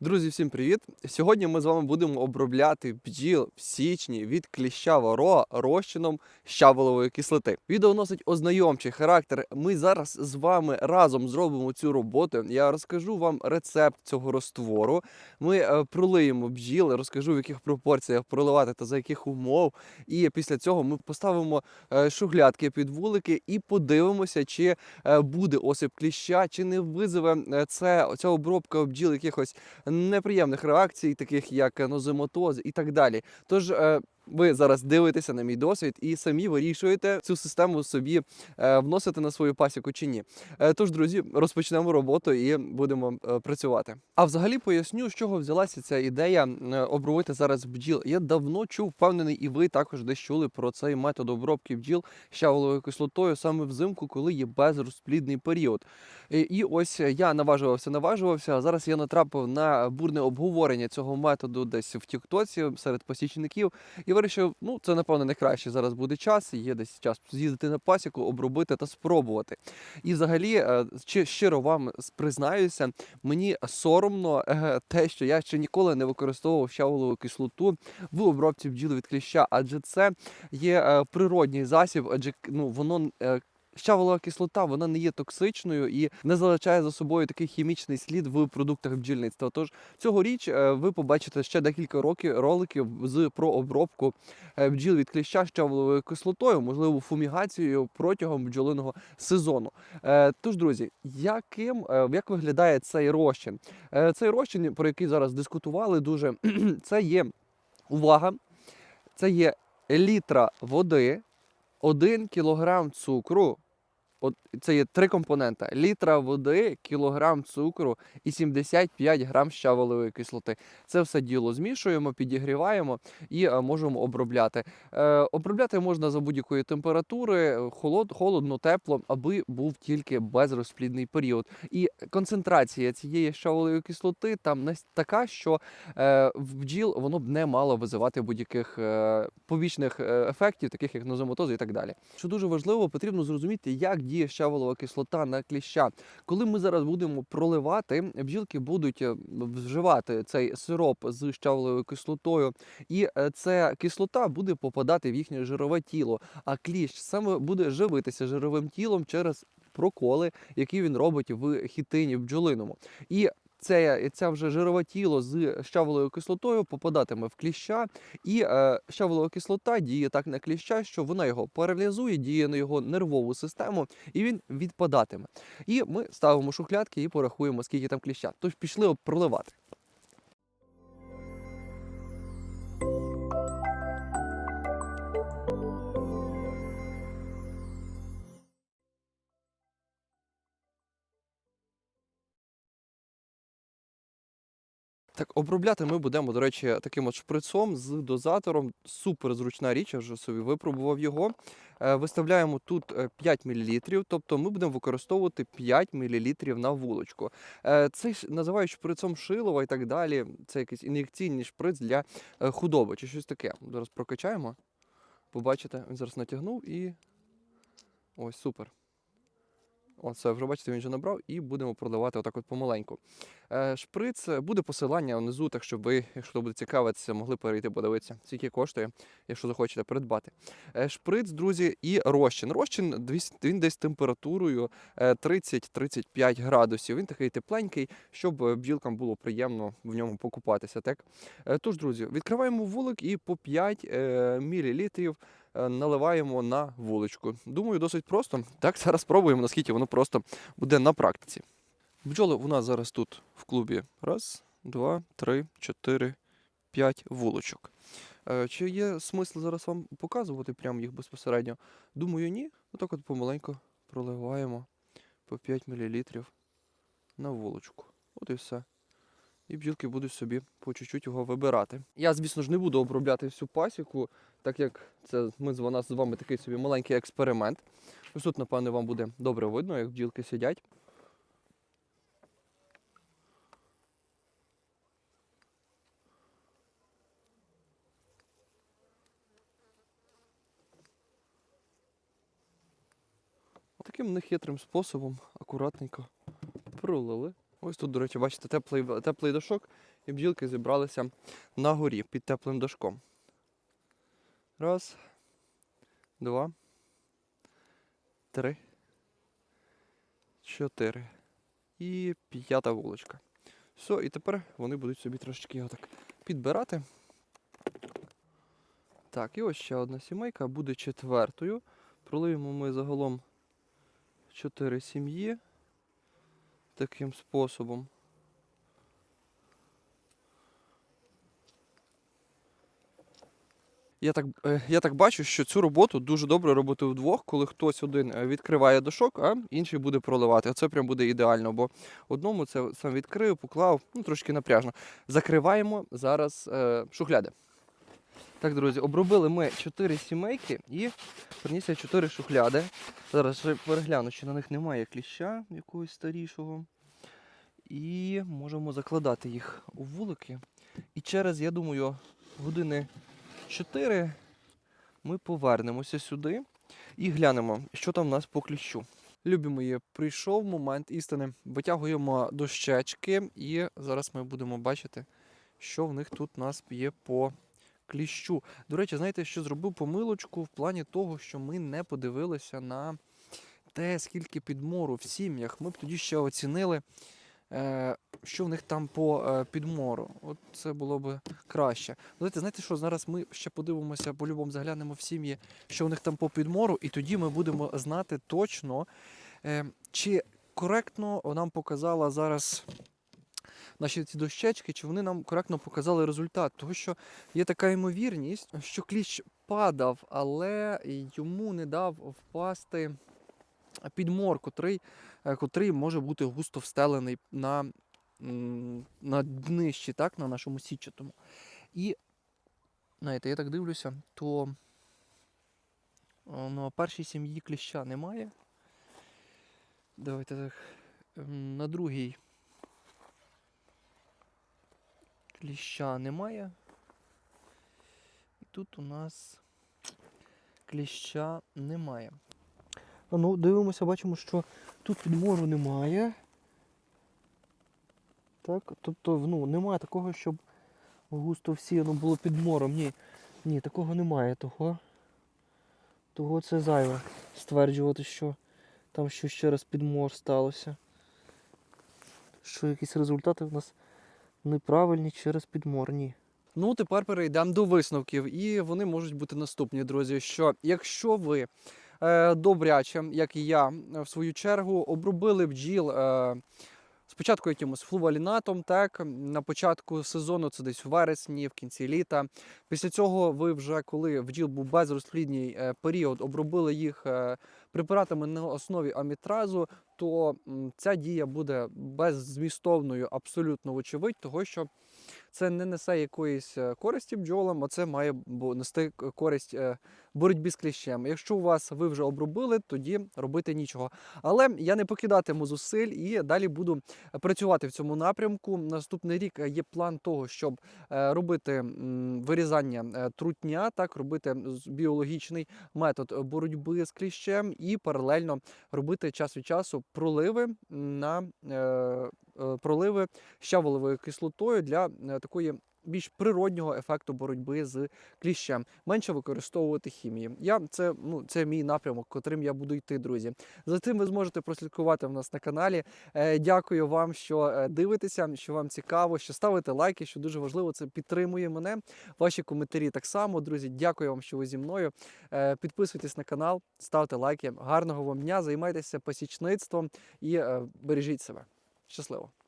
Друзі, всім привіт! Сьогодні ми з вами будемо обробляти бджіл в січні від кліща ворога розчином щаволової кислоти. Відео носить ознайомчий характер. Ми зараз з вами разом зробимо цю роботу. Я розкажу вам рецепт цього розтвору. Ми е, пролиємо бджіл, розкажу в яких пропорціях проливати та за яких умов. І після цього ми поставимо е, шуглядки під вулики і подивимося, чи е, буде осип кліща, чи не визове е, це ця обробка бджіл якихось неприємних реакцій, таких як нозематоз і так далі. Тож е, ви зараз дивитеся на мій досвід і самі вирішуєте цю систему собі е, вносити на свою пасіку чи ні. Е, Тож, друзі, розпочнемо роботу і будемо е, працювати. А взагалі поясню, з чого взялася ця ідея обробити зараз бджіл. Я давно чув, впевнений, і ви також десь чули про цей метод обробки бджіл щаволовою кислотою саме взимку, коли є безрозплідний період. І ось я наважувався, наважувався. А зараз я натрапив на бурне обговорення цього методу десь в Тіктоці серед посічників. І вирішив, ну це напевно не краще зараз буде час. Є десь час з'їздити на пасіку, обробити та спробувати. І взагалі, е, чи щиро вам признаюся, мені соромно е, те, що я ще ніколи не використовував щаволову кислоту в обробці бджіл від кліща, адже це є е, природній засіб, адже ну воно. Щаволова кислота вона не є токсичною і не залишає за собою такий хімічний слід в продуктах бджільництва. Тож цьогоріч е, ви побачите ще декілька років роликів з про обробку е, бджіл від кліща щаволовою кислотою, можливо, фумігацією протягом бджолиного сезону. Е, Тож, друзі, яким як виглядає цей розчин? Цей розчин, про який зараз дискутували, дуже це є увага, це є літра води, 1 кілограм цукру. От це є три компонента: літра води, кілограм цукру і 75 грам щаволової кислоти. Це все діло змішуємо, підігріваємо і е, можемо обробляти. Е, обробляти можна за будь-якої температури, холод, холодно, тепло, аби був тільки безрозплідний період. І концентрація цієї щаволової кислоти там нас- така, що е, в бджіл воно б не мало визивати будь-яких е, побічних е, ефектів, таких як нозематози і так далі. Що дуже важливо, потрібно зрозуміти, як діє щаволова кислота на кліща. Коли ми зараз будемо проливати, бджілки будуть е, вживати цей сироп з щаволовою кислотою, і е, ця кислота буде попадати в їхнє жирове тіло. А кліщ саме буде живитися жировим тілом через проколи, які він робить в хітині бджолиному. І це, це вже жирове тіло з щавелою кислотою попадатиме в кліща, і е, щаволова кислота діє так на кліща, що вона його паралізує, діє на його нервову систему, і він відпадатиме. І ми ставимо шухлядки і порахуємо, скільки там кліща. Тож пішли проливати. Так, обробляти ми будемо, до речі, таким от шприцом з дозатором. Супер зручна річ, я вже собі випробував його. Е, Виставляємо тут е, 5 мл, тобто ми будемо використовувати 5 мл на вулочку. Е, Цей ш- називають шприцом шилова і так далі. Це якийсь ін'єкційний шприц для е, худоби чи щось таке. Зараз прокачаємо. Побачите, він зараз натягнув і. Ось, супер. Оце вже бачите, він вже набрав, і будемо продавати отак от помаленьку. Е, шприц е, буде посилання внизу, так щоб ви, якщо буде цікавитися, могли перейти подивитися, скільки коштує, якщо захочете придбати. Е, шприц, друзі, і розчин. Розчин він десь температурою е, 30-35 градусів. Він такий тепленький, щоб бджілкам було приємно в ньому покупатися. Так? Тож, друзі, відкриваємо вулик і по 5 е, мл е, наливаємо на вуличку. Думаю, досить просто. Так, зараз спробуємо, наскільки воно просто буде на практиці. Бджоли у нас зараз тут в клубі. Раз, два, три, чотири, п'ять вулочок. Е, Чи є смисл зараз вам показувати прямо їх безпосередньо? Думаю, ні. Отак от помаленьку проливаємо по 5 мл на вулочку. От і все. І бджілки будуть собі по чуть-чуть його вибирати. Я, звісно ж, не буду обробляти всю пасіку, так як це ми з вона з вами такий собі маленький експеримент. Ось тут, напевне, вам буде добре видно, як бджілки сидять. Таким нехитрим способом акуратненько пролили. Ось тут, до речі, бачите, теплий, теплий дошок, і бджілки зібралися на горі під теплим дошком. Раз, два, три, чотири. І п'ята вуличка. Все, і тепер вони будуть собі трошечки його так підбирати. Так, і ось ще одна сімейка буде четвертою. Проливемо ми загалом 4 сім'ї таким способом. Я так, е, я так бачу, що цю роботу дуже добре робити вдвох, коли хтось один е, відкриває дошок, а інший буде проливати. Оце прям буде ідеально, бо одному це сам відкрив, поклав, ну трошки напряжно. Закриваємо зараз е, шухляди. Так, друзі, обробили ми 4 сімейки і приніс я 4 шухляди. Зараз перегляну, чи на них немає кліща якогось старішого. І можемо закладати їх у вулики. І через, я думаю, години 4 ми повернемося сюди і глянемо, що там в нас по кліщу. Любі мої, прийшов момент істини. Витягуємо дощечки, і зараз ми будемо бачити, що в них тут у нас є по кліщу. До речі, знаєте, що зробив помилочку в плані того, що ми не подивилися на те, скільки підмору в сім'ях. Ми б тоді ще оцінили, е, що в них там по е, підмору. От це було б краще. Знаєте, знаєте що, зараз ми ще подивимося, по-любому заглянемо в сім'ї, що в них там по підмору, і тоді ми будемо знати точно, е, чи коректно нам показала зараз наші ці дощечки, чи вони нам коректно показали результат. Тому що є така ймовірність, що кліщ падав, але йому не дав впасти підмор, котрий, е, котрий може бути густо встелений на, на днищі, так, на нашому січатому. І, знаєте, я так дивлюся, то о, на першій сім'ї кліща немає. Давайте так. ем, На другій кліща немає. І тут у нас кліща немає. Ну, дивимося, бачимо, що тут підмору немає. Так, тобто, ну, немає такого, щоб густо всіяно було підмором. Ні, ні, такого немає. Того, того це зайве стверджувати, що там щось ще раз підмор сталося. Що якісь результати в нас неправильні через підморні. Ну, тепер перейдемо до висновків, і вони можуть бути наступні, друзі. Що якщо ви е, добряче, як і я, в свою чергу, обробили бджіл е, спочатку якимось флувалінатом, так на початку сезону, це десь у вересні, в кінці літа. Після цього ви вже, коли бджіл був безрозплідній е, період, обробили їх е, препаратами на основі амітразу, то ця дія буде беззмістовною, абсолютно вочевидь, того що це не несе якоїсь е, користі бджолам, а це має нести користь е, боротьбі з кліщем. Якщо у вас ви вже обробили, тоді робити нічого. Але я не покидатиму зусиль і далі буду працювати в цьому напрямку. Наступний рік е, є план того, щоб робити вирізання трутня, так робити біологічний метод боротьби з кліщем і паралельно робити час від часу проливи на проливи щаволовою кислотою для е, такої більш природнього ефекту боротьби з кліщем, менше використовувати хімії. Я це ну це мій напрямок, котрим я буду йти, друзі. За цим ви зможете прослідкувати в нас на каналі. Е, дякую вам, що е, дивитеся, що вам цікаво, що ставите лайки, що дуже важливо. Це підтримує мене. Ваші коментарі так само, друзі. Дякую вам, що ви зі мною. Е, підписуйтесь на канал, ставте лайки. Гарного вам дня, займайтеся пасічництвом і бережіть себе. Щасливо!